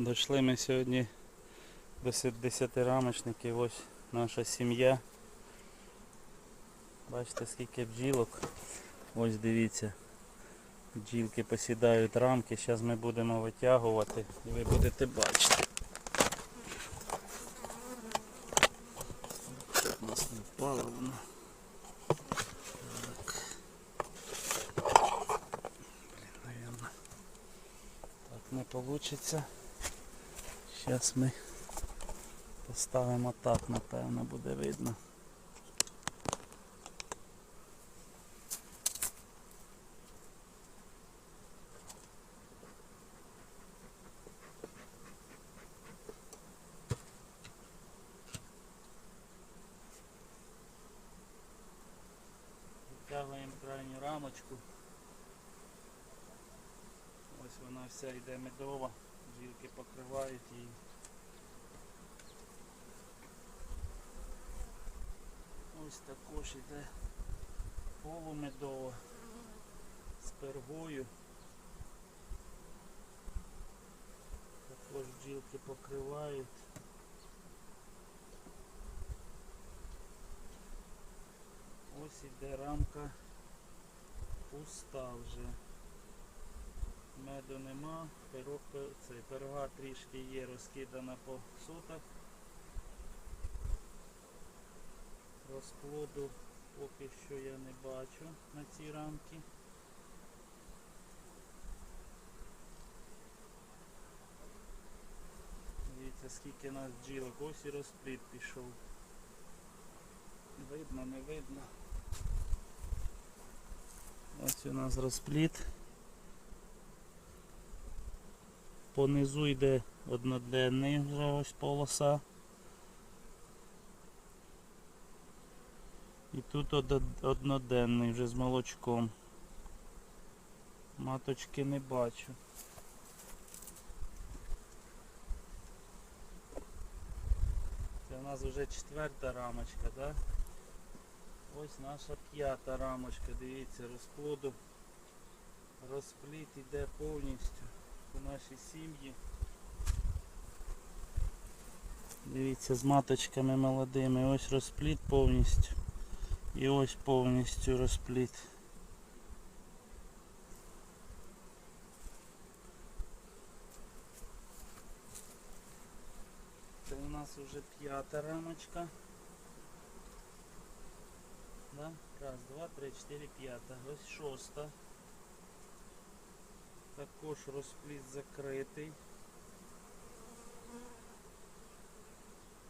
Дійшли ми сьогодні до 10 рамочників. Ось наша сім'я. Бачите скільки бджілок. Ось дивіться. Бджілки посідають рамки. Зараз ми будемо витягувати і ви будете бачити. У нас не впало воно. Так. Блін, наверно. Так не вийде. Зараз ми поставимо так, напевно, буде видно. Витягуємо крайню рамочку. Ось вона вся йде медова, жілки покривають її. Ось також йде полумедова з пергою. Також бджілки покривають. Ось іде рамка пуста вже. Меду нема, пирог, пи- цей, пирога трішки є розкидана по сотах. Розплоду поки що я не бачу на цій рамці. Дивіться скільки нас бджілок, ось і розплід пішов. Видно, не видно. Ось у нас розплід. Понизу йде одноденний вже ось полоса. І тут одноденний вже з молочком. Маточки не бачу. Це у нас вже четверта рамочка, да? Ось наша п'ята рамочка, дивіться, розплоду. Розпліт іде повністю у нашій сім'ї. Дивіться, з маточками молодими. Ось розпліт повністю. І ось повністю розпліт. Це у нас вже п'ята рамочка. Раз, два, три, чотири, п'ята. Ось шоста. Також розпліт закритий.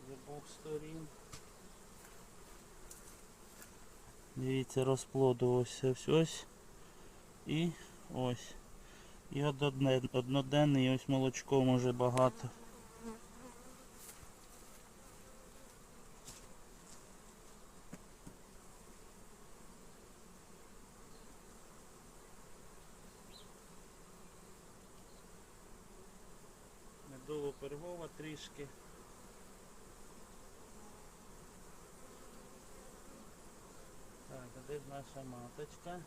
З обох сторін. Дивіться, розплоду ось ось. І ось. І одноден, одноденний, ось молочком уже багато. Медово пергова трішки. Так, а де ж наша маточка?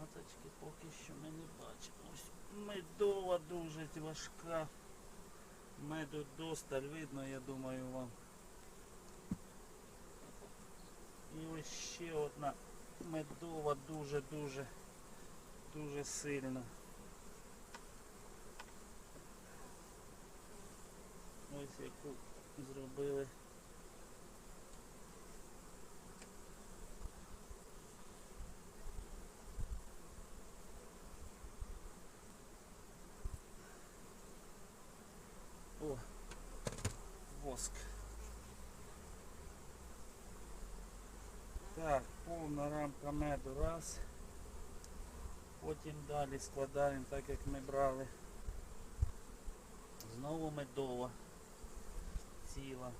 Маточки поки що ми не бачимо. Медова дуже важка. Меду досталь видно, я думаю вам. І ось ще одна медова дуже-дуже дуже сильна. Ось яку зробили. О, воск. Так, повна рамка меду раз. Потім далі складаємо так як ми брали. Знову медова. Ціла.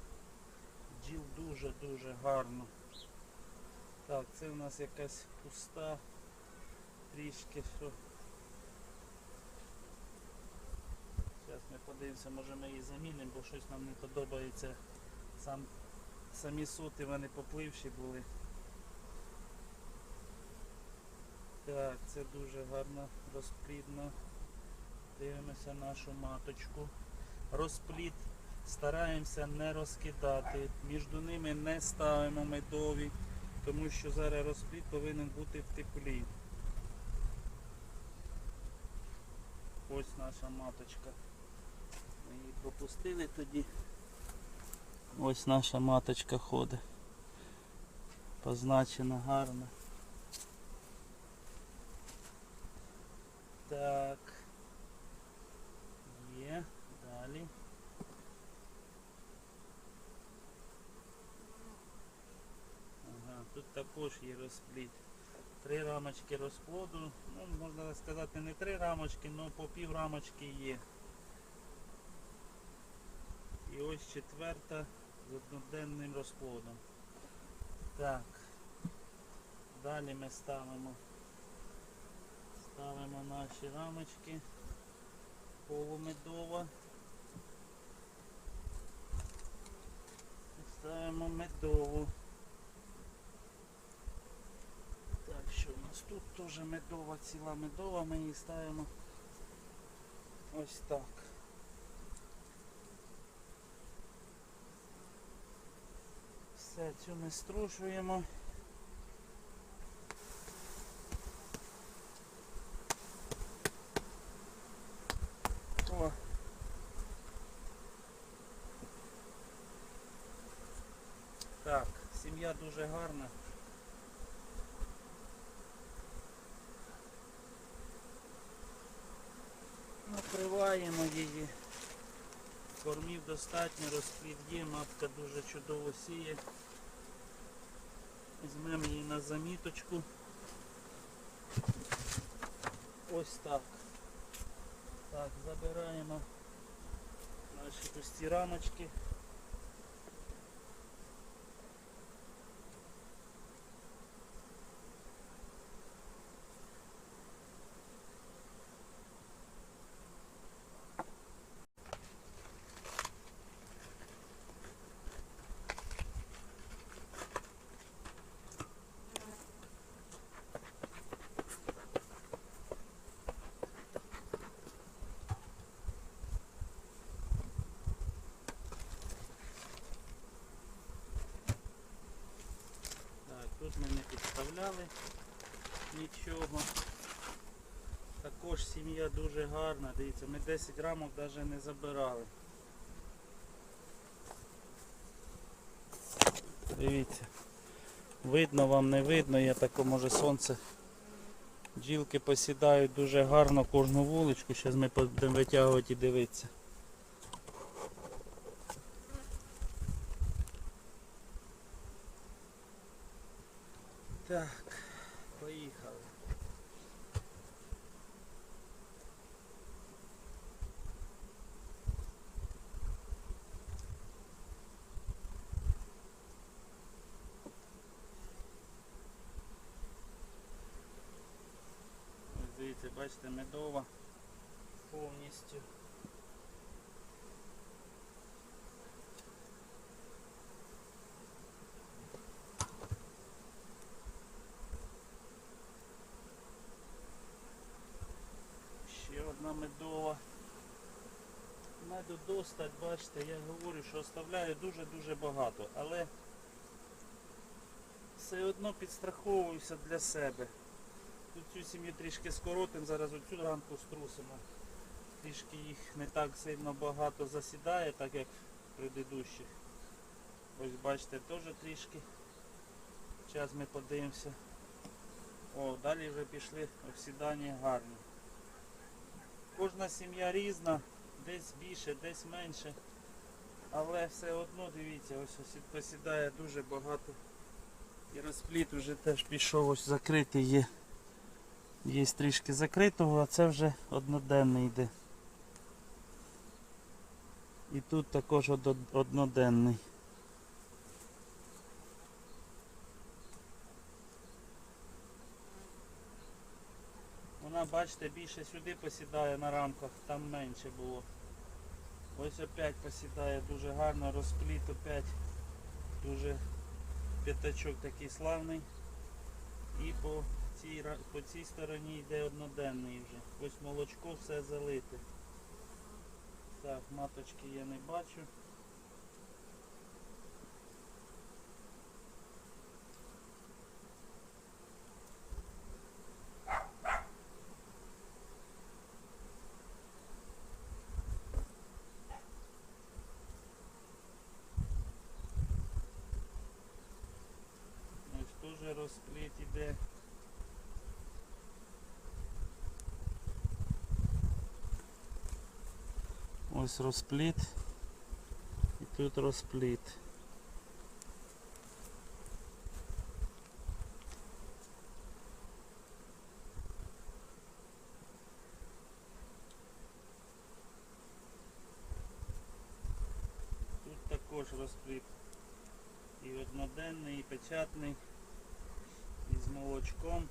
Джіл дуже-дуже гарно. Так, це у нас якась пуста. Трішки що. Зараз ми подивимося, може ми її замінимо, бо щось нам не подобається. Сам, самі соти вони попливші були. Так, це дуже гарно розплідно. Дивимося нашу маточку. Розпліт стараємося не розкидати. Між ними не ставимо медові, тому що зараз розпліт повинен бути в теплі. Ось наша маточка. Ми її пропустили тоді. Ось наша маточка ходить. Позначена гарно. Так. Є. Далі. Ага, тут також є розпліт. Три рамочки розплоду. Ну, можна сказати, не три рамочки, але по пів рамочки є. І ось четверта з одноденним розплодом. Так. Далі ми ставимо. Ставимо наші рамочки. Полумедова. Ставимо медову. Нас тут теж медова, ціла медова, ми її ставимо ось так. Все, цю ми струшуємо. О. Так, сім'я дуже гарна. Накриваємо її. Кормів достатньо, розплід є, матка дуже чудово сіє. Візьмемо її на заміточку. Ось так. Так, забираємо наші пусті рамочки. Так, тут ми не підставляли нічого. Також сім'я дуже гарна, дивіться, ми 10 рамок навіть не забирали. Дивіться. Видно вам не видно, я тако може сонце. Бджілки посідають дуже гарно кожну вуличку. Зараз ми будемо витягувати і дивитися. Так, поїхали. Дивіться, бачите, медова повністю. Ще одна медова. Меду бачите, я говорю, що оставляю дуже-дуже багато, але все одно підстраховуюся для себе. Тут цю сім'ю трішки скоротимо, зараз оцю рамку струсимо. Трішки їх не так сильно багато засідає, так як в предыдущих. Ось бачите, теж трішки. Зараз ми подивимося. О, далі вже пішли осідання гарні. Кожна сім'я різна, десь більше, десь менше. Але все одно, дивіться, ось ось посідає дуже багато. І розпліт вже теж пішов, ось закритий є. Є трішки закритого, а це вже одноденний йде. І тут також одноденний. Вона, бачите, більше сюди посідає на рамках, там менше було. Ось опять посідає дуже гарно, розпліт опять дуже п'ятачок такий славний. І по цій, по цій стороні йде одноденний вже. Ось молочко все залите. Так, маточки я не бачу. Ось теж розпліт іде. Ось розпліт. І тут розпліт. Тут також розпліт. І одноденний, і печатний, і з молочком.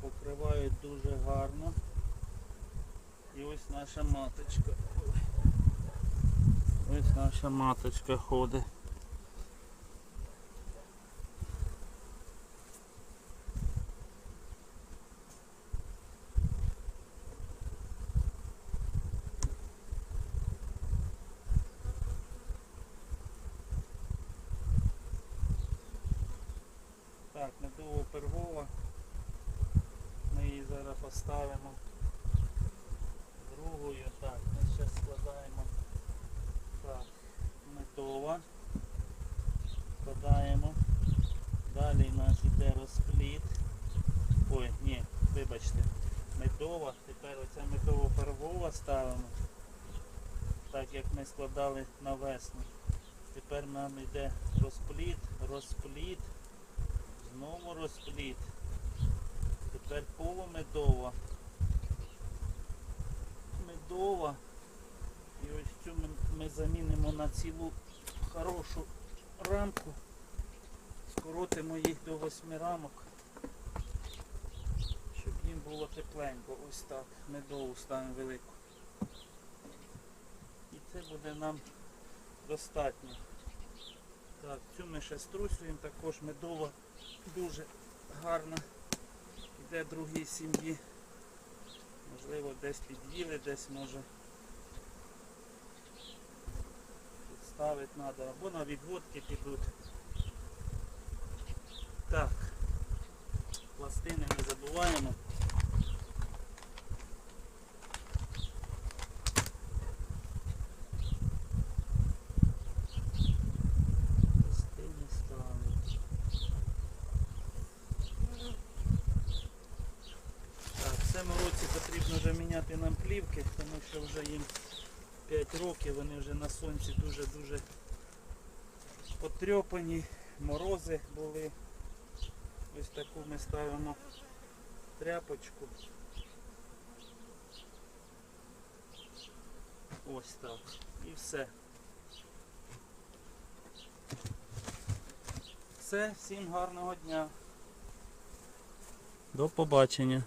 Покривають дуже гарно. І ось наша маточка. Ось наша маточка ходить. Так, медово пергова. Ми її зараз поставимо другою. Так, ми зараз складаємо. Так, медова. Складаємо. Далі у нас йде розпліт. Ой, ні, вибачте. Медова. Тепер оця медово пергова ставимо. Так як ми складали на весну. Тепер нам йде розпліт, розпліт. Знову розпліт. Тепер полумедова. Медова. І ось цю ми, ми замінимо на цілу хорошу рамку. Скоротимо їх до восьми рамок. Щоб їм було тепленько. Ось так. Медову ставимо велику. І це буде нам достатньо. Так, цю ми ще струсуємо, також медова дуже гарна. Іде другій сім'ї. Можливо, десь під'їли, десь може підставити треба. Або на відводки підуть. Так. Пластини не забуваємо. Пластини ставимо. Так, в цьому році потрібно вже міняти нам плівки, тому що вже їм 5 років, вони вже на сонці дуже-дуже потрьопані, морози були. Ось таку ми ставимо тряпочку. Ось так. І все. Все, всім гарного дня. До побачення.